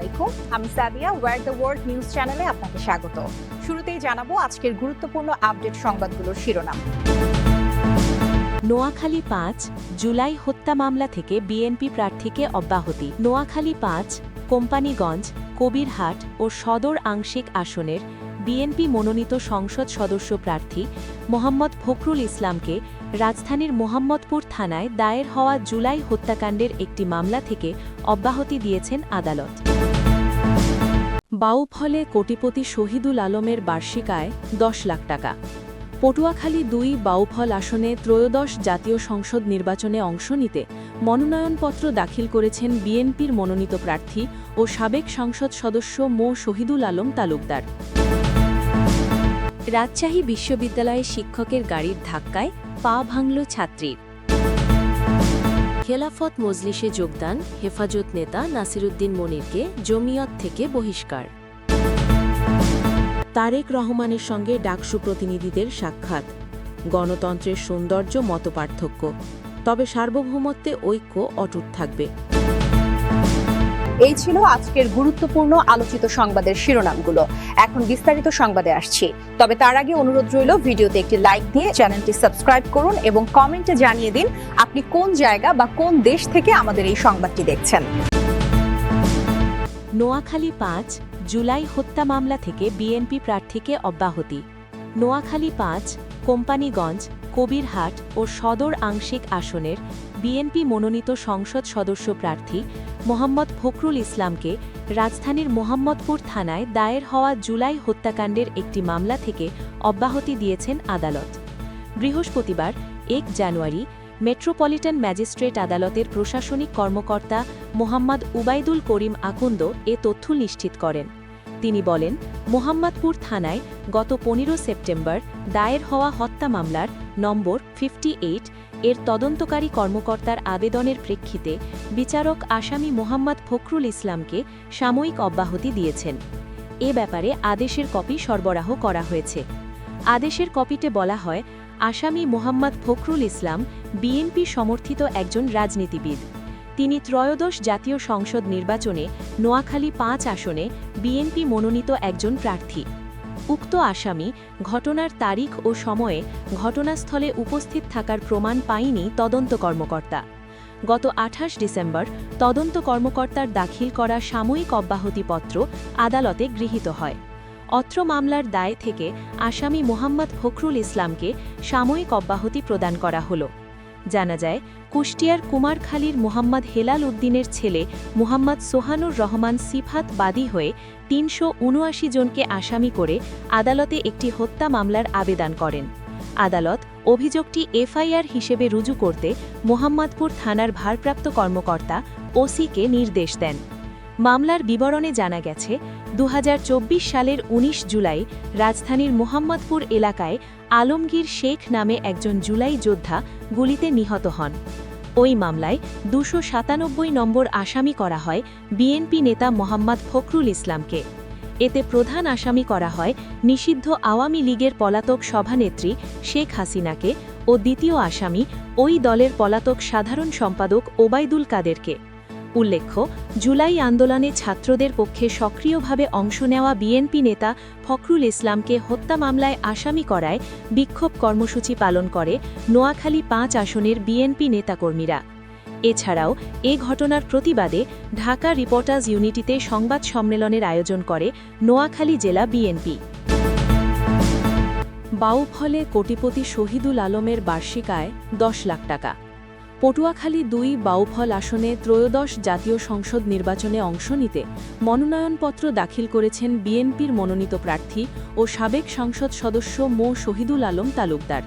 আলাইকুম। আমি Sadia our the world news চ্যানেলে আপনাকে স্বাগত। শুরুতেই জানাব আজকের গুরুত্বপূর্ণ আপডেট সংবাদগুলোর শিরোনাম। নোয়াখালী পাঁচ, জুলাই হত্যা মামলা থেকে বিএনপি প্রার্থীকে অব্যাহতি। নোয়াখালী পাঁচ, কোম্পানিগঞ্জ, কবিরহাট ও সদর আংশিক আসনের বিএনপি মনোনীত সংসদ সদস্য প্রার্থী মোহাম্মদ ফখরুল ইসলামকে রাজধানীর মোহাম্মদপুর থানায় দায়ের হওয়া জুলাই হত্যাকাণ্ডের একটি মামলা থেকে অব্যাহতি দিয়েছেন আদালত। বাউফলে কোটিপতি শহীদুল আলমের বার্ষিক আয় দশ লাখ টাকা। পটুয়াখালী দুই বাউফল আসনে ত্রয়োদশ জাতীয় সংসদ নির্বাচনে অংশ নিতে মনোনয়নপত্র দাখিল করেছেন বিএনপির মনোনীত প্রার্থী ও সাবেক সংসদ সদস্য মো শহীদুল আলম তালুকদার। রাজশাহী বিশ্ববিদ্যালয়ে শিক্ষকের গাড়ির ধাক্কায় পা ভাঙল ছাত্রীর। খেলাফত মজলিসে যোগদান হেফাজত নেতা নাসিরুদ্দিন মনিরকে জমিয়ত থেকে বহিষ্কার। তারেক রহমানের সঙ্গে ডাকসু প্রতিনিধিদের সাক্ষাৎ। গণতন্ত্রের সৌন্দর্য মতপার্থক্য। তবে সার্বভৌমত্বে ঐক্য অটুট থাকবে। এই ছিল আজকের গুরুত্বপূর্ণ আলোচিত সংবাদের শিরোনামগুলো। এখন বিস্তারিত সংবাদে আসছি। তবে তার আগে অনুরোধ রইল, ভিডিওতে একটি লাইক দিয়ে চ্যানেলটি সাবস্ক্রাইব করুন এবং কমেন্টে জানিয়ে দিন আপনি কোন জায়গা বা কোন দেশ থেকে আমাদের এই সংবাদটি দেখছেন। নোয়াখালী পাঁচ, জুলাই হত্যা মামলা থেকে বিএনপি প্রার্থীকে অব্যাহতি। নোয়াখালী পাঁচ, কোম্পানিগঞ্জ, কবিরহাট ও সদর আংশিক আসনের বিএনপি মনোনীত সংসদ সদস্য প্রার্থী মোহাম্মদ ফখরুল ইসলামকে রাজধানীর মোহাম্মদপুর থানায় দায়ের হওয়া জুলাই হত্যাকাণ্ডের একটি মামলা থেকে অব্যাহতি দিয়েছেন আদালত। বৃহস্পতিবার, এক জানুয়ারি, মেট্রোপলিটন ম্যাজিস্ট্রেট আদালতের প্রশাসনিক কর্মকর্তা মোহাম্মদ উবাইদুল করিম আকুন্দ এ তথ্য নিশ্চিত করেন। তিনি বলেন, মোহাম্মদপুর থানায় গত পনেরো সেপ্টেম্বর দায়ের হওয়া হত্যা মামলার নম্বর ফিফটি এর তদন্তকারী কর্মকর্তার আবেদনের প্রেক্ষিতে বিচারক আসামি মোহাম্মদ ফখরুল ইসলামকে সাময়িক অব্যাহতি দিয়েছেন। এ ব্যাপারে আদেশের কপি সরবরাহ করা হয়েছে। আদেশের কপিতে বলা হয়, আসামি মোহাম্মদ ফখরুল ইসলাম বিএনপি সমর্থিত একজন রাজনীতিবিদ। তিনি ত্রয়োদশ জাতীয় সংসদ নির্বাচনে নোয়াখালী পাঁচ আসনে বিএনপি মনোনীত একজন প্রার্থী। উক্ত আসামি ঘটনার তারিখ ও সময়ে ঘটনাস্থলে উপস্থিত থাকার প্রমাণ পায়নি তদন্ত কর্মকর্তা। গত আঠাশ ডিসেম্বর তদন্ত কর্মকর্তার দাখিল করা সাময়িক অব্যাহতিপত্র আদালতে গৃহীত হয়। অত্র মামলার দায় থেকে আসামি মোহাম্মদ ফখরুল ইসলামকে সাময়িক অব্যাহতি প্রদান করা হল। জানা যায়, কুষ্টিয়ার কুমারখালীর মোহাম্মদ হেলাল উদ্দিনের ছেলে মোহাম্মদ সোহানুর রহমান সিফাত বাদী হয়ে তিনশো উনআশি জনকে আসামি করে আদালতে একটি হত্যা মামলার আবেদন করেন। আদালত অভিযোগটি এফআইআর হিসেবে রুজু করতে মোহাম্মদপুর থানার ভারপ্রাপ্ত কর্মকর্তা ওসিকে নির্দেশ দেন। মামলার বিবরণে জানা গেছে দু হাজার চব্বিশ সালের ১৯ জুলাই রাজধানীর মোহাম্মদপুর এলাকায় আলমগীর শেখ নামে একজন জুলাই যোদ্ধা গুলিতে নিহত হন। ওই মামলায় দুশো নম্বর আসামি করা হয় বিএনপি নেতা মোহাম্মদ ফখরুল ইসলামকে। এতে প্রধান আসামি করা হয় নিষিদ্ধ আওয়ামী লীগের পলাতক সভানেত্রী শেখ হাসিনাকে ও দ্বিতীয় আসামি ওই দলের পলাতক সাধারণ সম্পাদক ওবায়দুল কাদেরকে। উল্লেখ্য, জুলাই আন্দোলনে ছাত্রদের পক্ষে সক্রিয়ভাবে অংশ নেওয়া বিএনপি নেতা ফখরুল ইসলামকে হত্যা মামলায় আসামি করায় বিক্ষোভ কর্মসূচি পালন করে নোয়াখালী পাঁচ আসনের বিএনপি নেতাকর্মীরা। এছাড়াও, এ ঘটনার প্রতিবাদে ঢাকা রিপোর্টার্স ইউনিটিতে সংবাদ সম্মেলনের আয়োজন করে নোয়াখালী জেলা বিএনপি। বাউফলে কোটিপতি শহীদুল আলমের বার্ষিক আয় দশ লাখ টাকা। পটুয়াখালী দুই বাউফল আসনে ত্রয়োদশ জাতীয় সংসদ নির্বাচনে অংশ নিতে মনোনয়নপত্র দাখিল করেছেন বিএনপির মনোনীত প্রার্থী ও সাবেক সংসদ সদস্য মো. শহীদুল আলম তালুকদার।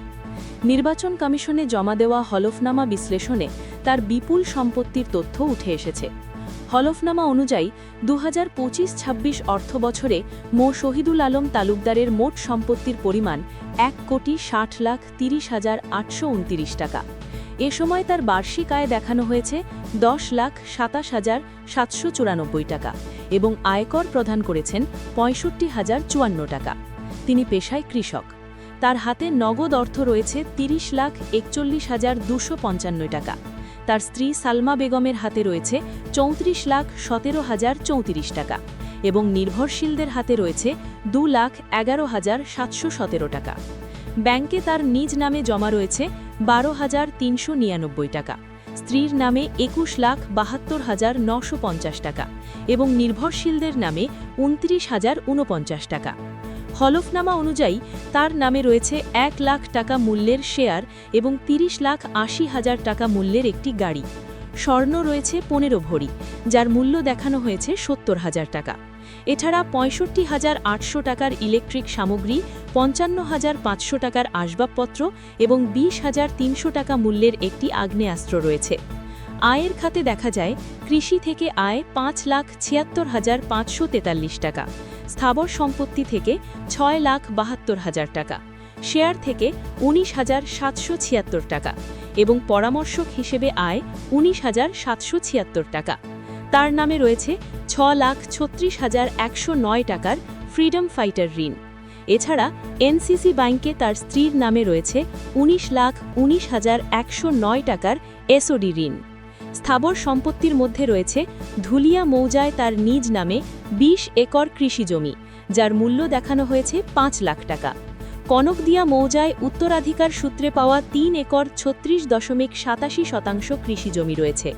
নির্বাচন কমিশনে জমা দেওয়া হলফনামা বিশ্লেষণে তার বিপুল সম্পত্তির তথ্য উঠে এসেছে। হলফনামা অনুযায়ী দু হাজার পঁচিশ ছাব্বিশ অর্থ বছরে মো. শহীদুল আলম তালুকদারের মোট সম্পত্তির পরিমাণ এক কোটি ষাট লাখ তিরিশ হাজার আটশো টাকা। এ সময় তার বার্ষিক আয় দেখানো হয়েছে দশ লাখ সাতাশ হাজার সাতশো চুরানব্বই টাকা এবং আয়কর প্রদান করেছেন পঁয়ষট্টি হাজার চুয়ান্ন টাকা। তিনি পেশায় কৃষক। তার হাতে নগদ অর্থ রয়েছে তিরিশ লাখ একচল্লিশ হাজার দুশো পঞ্চান্ন টাকা। তার স্ত্রী সালমা বেগমের হাতে রয়েছে চৌত্রিশ লাখ সতেরো হাজার চৌত্রিশ টাকা এবং নির্ভরশীলদের হাতে রয়েছে দু লাখ এগারো হাজার সাতশো সতেরো টাকা। ব্যাংকে তার নিজ নামে জমা রয়েছে বারো হাজার তিনশো নিরানব্বই টাকা। স্ত্রীর নামে একুশ লাখ বাহাত্তর হাজার নশো পঞ্চাশ টাকা এবং নির্ভরশীলদের নামে উনত্রিশ হাজার ঊনপঞ্চাশ টাকা। হলফনামা অনুযায়ী, তার নামে রয়েছে এক লাখ টাকা মূল্যের শেয়ার এবং তিরিশ লাখ আশি হাজার টাকা মূল্যের একটি গাড়ি। স্বর্ণ রয়েছে পনেরো ভরি, যার মূল্য দেখানো হয়েছে সত্তর হাজার টাকা। এছাড়া পঁয়ষট্টি হাজার আটশো টাকার ইলেকট্রিক সামগ্রী, পঞ্চান্ন হাজার পাঁচশো টাকার আসবাবপত্র এবং বিশ হাজার তিনশো টাকা মূল্যের একটি আগ্নেয়াস্ত্র রয়েছে। আয়ের খাতে দেখা যায়, কৃষি থেকে আয় পাঁচ লাখ ছিয়াত্তর হাজার পাঁচশো তেতাল্লিশ টাকা, স্থাবর সম্পত্তি থেকে ছয় লাখ বাহাত্তর হাজার টাকা। শেয়ার থেকে উনিশ হাজার সাতশো ছিয়াত্তর টাকা এবং পরামর্শক হিসেবে আয় উনিশ হাজার সাতশো ছিয়াত্তর টাকা। তার নামে রয়েছে ছ লাখ ছত্রিশ হাজার একশো নয় টাকার ফ্রিডম ফাইটার ঋণ। এছাড়া এনসিসি ব্যাংকে তার স্ত্রীর নামে রয়েছে উনিশ লাখ উনিশ হাজার একশো নয় টাকার এসওডি ঋণ। স্থাবর সম্পত্তির মধ্যে রয়েছে ধুলিয়া মৌজায় তার নিজ নামে ২০ একর কৃষি জমি, যার মূল্য দেখানো হয়েছে পাঁচ লাখ টাকা। কনকদিয়া মৌজায় উত্তরাধিকার সূত্রে পাওয়া তিন একর ছত্রিশ দশমিক সাতাশি শতাংশ কৃষি জমি রয়েছে।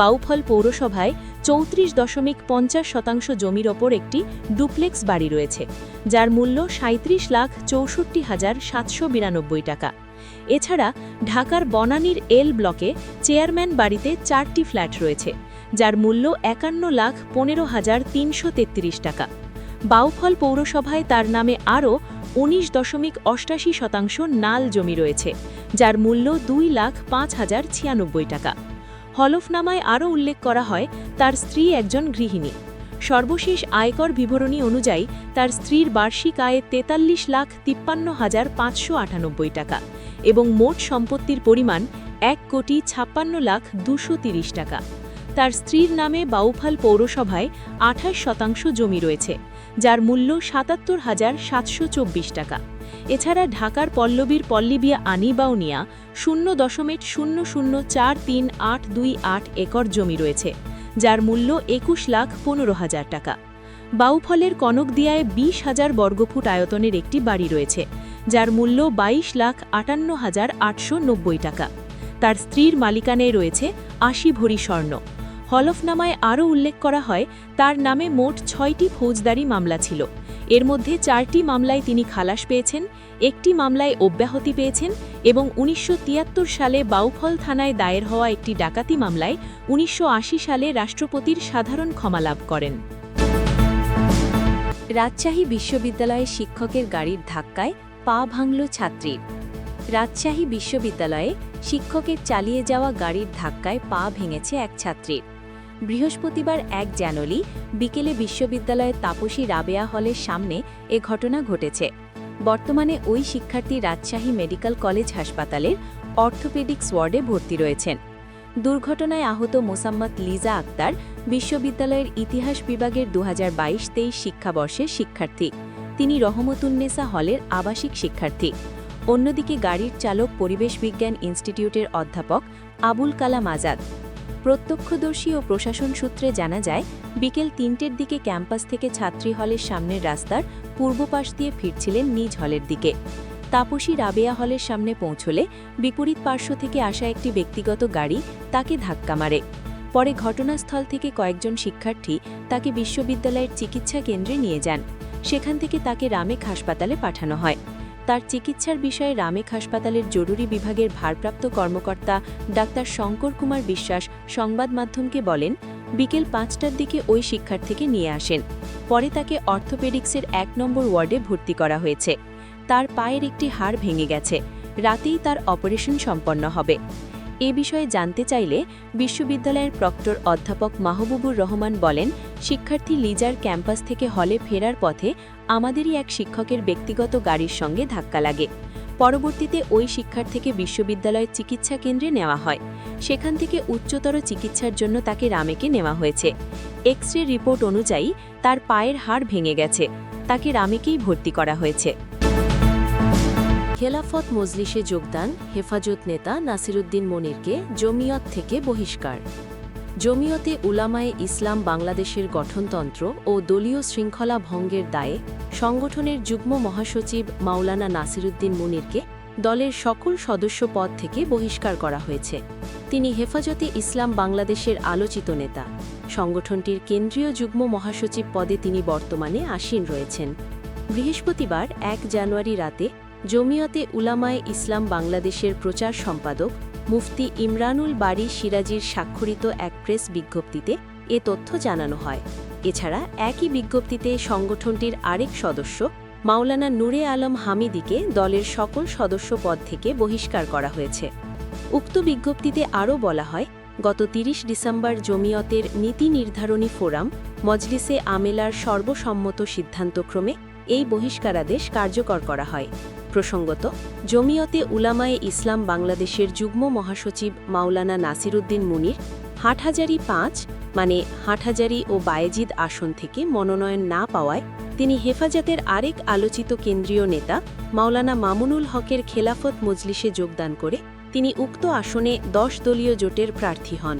বাউফল পৌরসভায় চৌত্রিশ দশমিক পঞ্চাশ শতাংশ জমির ওপর একটি ডুপ্লেক্স বাড়ি রয়েছে, যার মূল্য সাঁত্রিশ লাখ চৌষট্টি হাজার সাতশো বিরানব্বই টাকা। এছাড়া ঢাকার বনানীর এল ব্লকে চেয়ারম্যান বাড়িতে চারটি ফ্ল্যাট রয়েছে, যার মূল্য একান্ন লাখ পনেরো হাজার তিনশো তেত্রিশ টাকা। বাউফল পৌরসভায় তার নামে আরও উনিশ দশমিক অষ্টাশি শতাংশ নাল জমি রয়েছে, যার মূল্য দুই লাখ পাঁচ হাজার ছিয়ানব্বই টাকা। হলফনামায় আরও উল্লেখ করা হয়, তার স্ত্রী একজন গৃহিণী। সর্বশেষ আয়কর বিবরণী অনুযায়ী, তার স্ত্রীর বার্ষিক আয়ে তেতাল্লিশ লাখ তিপ্পান্ন হাজার পাঁচশো আটানব্বই টাকা এবং মোট সম্পত্তির পরিমাণ এক কোটি ছাপ্পান্ন লাখ দুশো তিরিশ টাকা। তার স্ত্রীর নামে বাউফাল পৌরসভায় আঠাশ শতাংশ জমি রয়েছে যার মূল্য সাতাত্তর হাজার সাতশো চব্বিশ টাকা। এছাড়া ঢাকার পল্লবীর পল্লিবিয়া আনিবাউনিয়া শূন্য দশমিক শূন্য শূন্য চার তিন আট দুই আট একর জমি রয়েছে, যার মূল্য একুশ লাখ পনেরো হাজার টাকা। বাউফলের কনকদিয়ায় বিশ হাজার বর্গফুট আয়তনের একটি বাড়ি রয়েছে, যার মূল্য বাইশ লাখ আটান্ন হাজার আটশো টাকা। তার স্ত্রীর মালিকানায় রয়েছে আশি ভরি স্বর্ণ। হলফনামায় আরও উল্লেখ করা হয়, তার নামে মোট ছয়টি ফৌজদারি মামলা ছিল। এর মধ্যে চারটি মামলায় তিনি খালাস পেয়েছেন, একটি মামলায় অব্যাহতি পেয়েছেন এবং উনিশশো তিয়াত্তর সালে বাউফল থানায় দায়ের হওয়া একটি ডাকাতি মামলায় উনিশশো আশি সালে রাষ্ট্রপতির সাধারণ ক্ষমা লাভ করেন। রাজশাহী বিশ্ববিদ্যালয়ে শিক্ষকের গাড়ির ধাক্কায় পা ভাঙল ছাত্রীর। রাজশাহী বিশ্ববিদ্যালয়ে শিক্ষকের চালিয়ে যাওয়া গাড়ির ধাক্কায় পা ভেঙেছে এক ছাত্রীর। বৃহস্পতিবার এক জানুয়ারি বিকেলে বিশ্ববিদ্যালয়ের তাপসী রাবেয়া হলের সামনে এ ঘটনা ঘটেছে। বর্তমানে ওই শিক্ষার্থী রাজশাহী মেডিকেল কলেজ হাসপাতালের অর্থোপেডিক্স ওয়ার্ডে ভর্তি রয়েছেন। দুর্ঘটনায় আহত মোসাম্মদ লিজা আক্তার বিশ্ববিদ্যালয়ের ইতিহাস বিভাগের দু হাজার বাইশ তেইশ শিক্ষাবর্ষের শিক্ষার্থী। তিনি রহমতুন্নেসা হলের আবাসিক শিক্ষার্থী। অন্যদিকে গাড়ির চালক পরিবেশ বিজ্ঞান ইনস্টিটিউটের অধ্যাপক আবুল কালাম আজাদ। প্রত্যক্ষদর্শী ও প্রশাসন সূত্রে জানা যায়, বিকেল তিনটের দিকে ক্যাম্পাস থেকে ছাত্রী হলের সামনের রাস্তার পূর্ব পাশ দিয়ে ফিরছিলেন নিজ হলের দিকে। তাপসী রাবেয়া হলের সামনে পৌঁছলে বিপরীত পার্শ্ব থেকে আসা একটি ব্যক্তিগত গাড়ি তাকে ধাক্কা মারে। পরে ঘটনাস্থল থেকে কয়েকজন শিক্ষার্থী তাকে বিশ্ববিদ্যালয়ের চিকিৎসা কেন্দ্রে নিয়ে যান। সেখান থেকে তাকে রামেক হাসপাতালে পাঠানো হয়। তার চিকিৎসার বিষয়ে রামেক হাসপাতালের জরুরি বিভাগের ভারপ্রাপ্ত কর্মকর্তা ডাক্তার শঙ্কর কুমার বিশ্বাস সংবাদ মাধ্যমকে বলেন, বিকেল পাঁচটার দিকে ওই শিক্ষার্থীকে নিয়ে আসেন। পরে তাকে অর্থোপেডিক্সের এক নম্বর ওয়ার্ডে ভর্তি করা হয়েছে। তার পায়ের একটি হাড় ভেঙে গেছে। রাতেই তার অপারেশন সম্পন্ন হবে। এ বিষয়ে জানতে চাইলে বিশ্ববিদ্যালয়ের প্রক্টর অধ্যাপক মাহবুবুর রহমান বলেন, শিক্ষার্থী লিজার ক্যাম্পাস থেকে হলে ফেরার পথে আমাদেরই এক শিক্ষকের ব্যক্তিগত গাড়ির সঙ্গে ধাক্কা লাগে। পরবর্তীতে ওই শিক্ষার্থীকে বিশ্ববিদ্যালয়ের চিকিৎসা কেন্দ্রে নেওয়া হয়। সেখান থেকে উচ্চতর চিকিৎসার জন্য তাকে রামেকে নেওয়া হয়েছে। এক্স রিপোর্ট অনুযায়ী তার পায়ের হাড় ভেঙে গেছে। তাকে রামেকেই ভর্তি করা হয়েছে। খেলাফত মজলিসে যোগদান, হেফাজত নেতা নাসিরুদ্দিন মনিরকে জমিয়ত থেকে বহিষ্কার। জমিয়তে উলামায়ে ইসলাম বাংলাদেশের গঠনতন্ত্র ও দলীয় শৃঙ্খলা ভঙ্গের দায়ে সংগঠনের যুগ্ম মহাসচিব মাওলানা নাসিরুদ্দিন মুনিরকে দলের সকল সদস্য পদ থেকে বহিষ্কার করা হয়েছে। তিনি হেফাজতে ইসলাম বাংলাদেশের আলোচিত নেতা। সংগঠনটির কেন্দ্রীয় যুগ্ম মহাসচিব পদে তিনি বর্তমানে আসীন রয়েছেন। বৃহস্পতিবার, এক জানুয়ারি রাতে জমিয়তে উলামায়ে ইসলাম বাংলাদেশের প্রচার সম্পাদক মুফতি ইমরানুল বাড়ি সিরাজির স্বাক্ষরিত এক প্রেস বিজ্ঞপ্তিতে এ তথ্য জানানো হয়। এছাড়া একই বিজ্ঞপ্তিতে সংগঠনটির আরেক সদস্য, মাওলানা নূরে আলম হামিদিকে দলের সকল সদস্য পদ থেকে বহিষ্কার করা হয়েছে। উক্ত বিজ্ঞপ্তিতে আরও বলা হয়, গত ৩০ ডিসেম্বর জমিয়তের নীতি নির্ধারণী ফোরাম মজলিসে আমেলার সর্বসম্মত সিদ্ধান্তক্রমে এই বহিষ্কারাদেশ কার্যকর করা হয়। প্রসঙ্গত, জমিয়তে উলামায়ে ইসলাম বাংলাদেশের যুগ্ম মহাসচিব মাওলানা নাসিরুদ্দিন মুনির, হাটহাজারি পাঁচ মানে হাটহাজারি ও বায়েজিদ আসন থেকে মনোনয়ন না পাওয়ায় তিনি হেফাজতের আরেক আলোচিত কেন্দ্রীয় নেতা মাওলানা মামুনুল হকের খেলাফত মজলিসে যোগদান করে তিনি উক্ত আসনে দশ দলীয় জোটের প্রার্থী হন।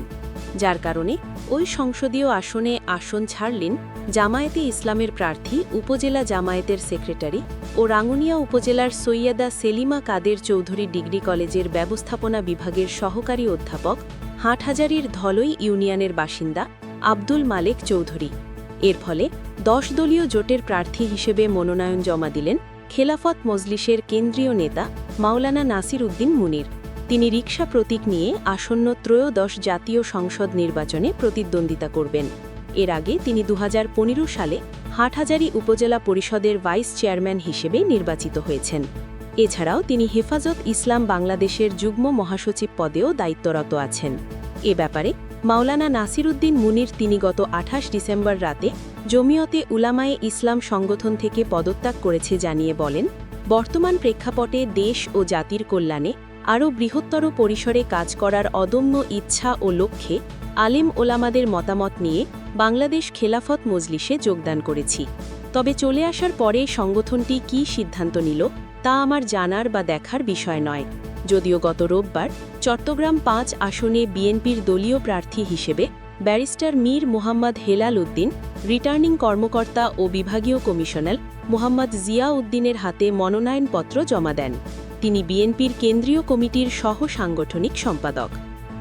যার কারণে ওই সংসদীয় আসনে আসন ছাড়লেন জামায়াতে ইসলামের প্রার্থী, উপজেলা জামায়াতের সেক্রেটারি ও রাঙ্গুনিয়া উপজেলার সৈয়দা সেলিমা কাদের চৌধুরী ডিগ্রি কলেজের ব্যবস্থাপনা বিভাগের সহকারী অধ্যাপক, হাটহাজারির ধলই ইউনিয়নের বাসিন্দা আব্দুল মালেক চৌধুরী। এর ফলে দশ দলীয় জোটের প্রার্থী হিসেবে মনোনয়ন জমা দিলেন খেলাফত মজলিসের কেন্দ্রীয় নেতা মাওলানা নাসির উদ্দিন মুনির। তিনি রিকশা প্রতীক নিয়ে আসন্ন ত্রয়োদশ জাতীয় সংসদ নির্বাচনে প্রতিদ্বন্দ্বিতা করবেন। এর আগে তিনি দু হাজার পনেরো সালে হাটহাজারী উপজেলা পরিষদের ভাইস চেয়ারম্যান হিসেবে নির্বাচিত হয়েছেন। এছাড়াও তিনি হেফাজত ইসলাম বাংলাদেশের যুগ্ম মহাসচিব পদেও দায়িত্বরত আছেন। এ ব্যাপারে মাওলানা নাসিরুদ্দিন মুনির তিনি গত আঠাশ ডিসেম্বর রাতে জমিয়তে উলামায়ে ইসলাম সংগঠন থেকে পদত্যাগ করেছে জানিয়ে বলেন, বর্তমান প্রেক্ষাপটে দেশ ও জাতির কল্যাণে আরও বৃহত্তর পরিসরে কাজ করার অদম্য ইচ্ছা ও লক্ষ্যে আলেম ওলামাদের মতামত নিয়ে বাংলাদেশ খেলাফত মজলিসে যোগদান করেছি। তবে চলে আসার পরে সংগঠনটি কী সিদ্ধান্ত নিল, তা আমার জানার বা দেখার বিষয় নয়। যদিও গত রোববার চট্টগ্রাম পাঁচ আসনে বিএনপির দলীয় প্রার্থী হিসেবে ব্যারিস্টার মীর মোহাম্মদ হেলাল উদ্দিন, রিটার্নিং কর্মকর্তা ও বিভাগীয় কমিশনার মোহাম্মদ জিয়া উদ্দিনের হাতে মনোনয়নপত্র জমা দেন। তিনি বিএনপির কেন্দ্রীয় কমিটির সহ সাংগঠনিক সম্পাদক।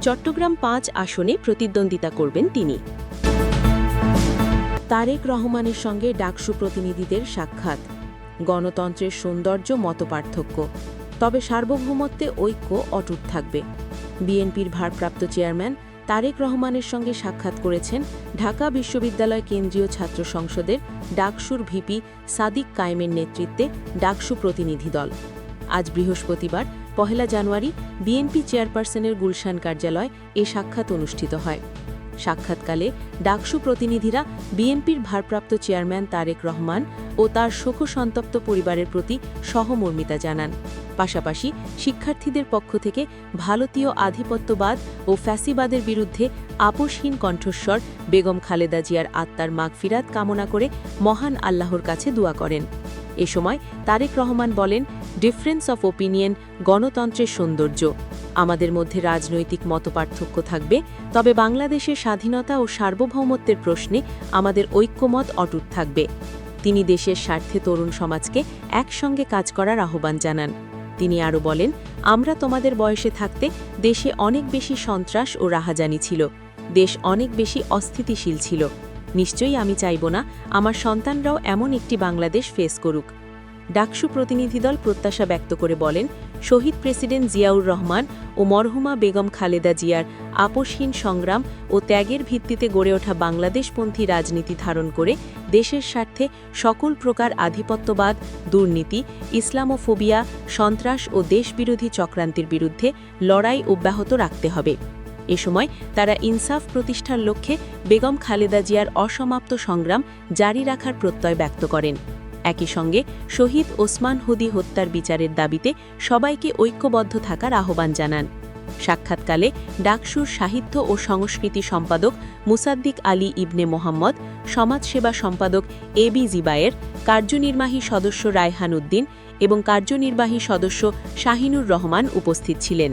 চট্টগ্রাম পাঁচ আসনে প্রতিদ্বন্দ্বিতা করবেন তিনি। তারেক রহমানের সঙ্গে ডাকসু প্রতিনিধিদের সাক্ষাৎ। গণতন্ত্রের সৌন্দর্য মতপার্থক্য। তবে সার্বভৌমত্বে ঐক্য অটুট থাকবে। বিএনপির ভারপ্রাপ্ত চেয়ারম্যান তারেক রহমানের সঙ্গে সাক্ষাৎ করেছেন ঢাকা বিশ্ববিদ্যালয় কেন্দ্রীয় ছাত্র সংসদের ডাকসুর ভিপি সাদিক কায়েমের নেতৃত্বে ডাকসু প্রতিনিধি দল। আজ বৃহস্পতিবার, পহেলা জানুয়ারি, বিএনপি চেয়ারপারসনের গুলশান কার্যালয় এ সাক্ষাৎ অনুষ্ঠিত হয়। সাক্ষাৎকালে ডাকসু প্রতিনিধিরা বিএনপির ভারপ্রাপ্ত চেয়ারম্যান তারেক রহমান ও তার শোকসন্তপ্ত পরিবারের প্রতি সহমর্মিতা জানান। পাশাপাশি শিক্ষার্থীদের পক্ষ থেকে ভারতীয় আধিপত্যবাদ ও ফ্যাসিবাদের বিরুদ্ধে আপোষহীন কণ্ঠস্বর বেগম খালেদা জিয়ার আত্মার মাগফিরাত কামনা করে মহান আল্লাহর কাছে দোয়া করেন। এ সময় তারেক রহমান বলেন ডিফারেন্স অফ ওপিনিয়ন গণতন্ত্রের সৌন্দর্য। আমাদের মধ্যে রাজনৈতিক মতপার্থক্য থাকবে, তবে বাংলাদেশের স্বাধীনতা ও সার্বভৌমত্বের প্রশ্নে আমাদের ঐক্যমত অটুট থাকবে। তিনি দেশের স্বার্থে তরুণ সমাজকে একসঙ্গে কাজ করার আহ্বান জানান। তিনি আরও বলেন, আমরা তোমাদের বয়সে থাকতে দেশে অনেক বেশি সন্ত্রাস ও রাহাজানি ছিল। দেশ অনেক বেশি অস্থিতিশীল ছিল। নিশ্চয়ই আমি চাইব না আমার সন্তানরাও এমন একটি বাংলাদেশ ফেস করুক। ডাকসু প্রতিনিধি দল প্রত্যাশা ব্যক্ত করে বলেন, শহীদ প্রেসিডেন্ট জিয়াউর রহমান ও মরহুমা বেগম খালেদা জিয়ার আপোষহীন সংগ্রাম ও ত্যাগের ভিত্তিতে গড়ে ওঠা বাংলাদেশপন্থী রাজনীতি ধারণ করে দেশের স্বার্থে সকল প্রকার আধিপত্যবাদ, দুর্নীতি, ইসলামোফোবিয়া, সন্ত্রাস ও দেশবিরোধী চক্রান্তের বিরুদ্ধে লড়াই অব্যাহত রাখতে হবে। এ সময় তারা ইনসাফ প্রতিষ্ঠার লক্ষ্যে বেগম খালেদা জিয়ার অসমাপ্ত সংগ্রাম জারি রাখার প্রত্যয় ব্যক্ত করেন। একই সঙ্গে শহীদ ওসমান হুদি হত্যার বিচারের দাবিতে সবাইকে ঐক্যবদ্ধ থাকার আহ্বান জানান। সাক্ষাৎকালে ডাকসুর সাহিত্য ও সংস্কৃতি সম্পাদক মুসাদ্দিক আলী ইবনে মোহাম্মদ, সমাজসেবা সম্পাদক এ বি জিবায়ের, কার্যনির্বাহী সদস্য রায়হান উদ্দিন এবং কার্যনির্বাহী সদস্য শাহিনুর রহমান উপস্থিত ছিলেন।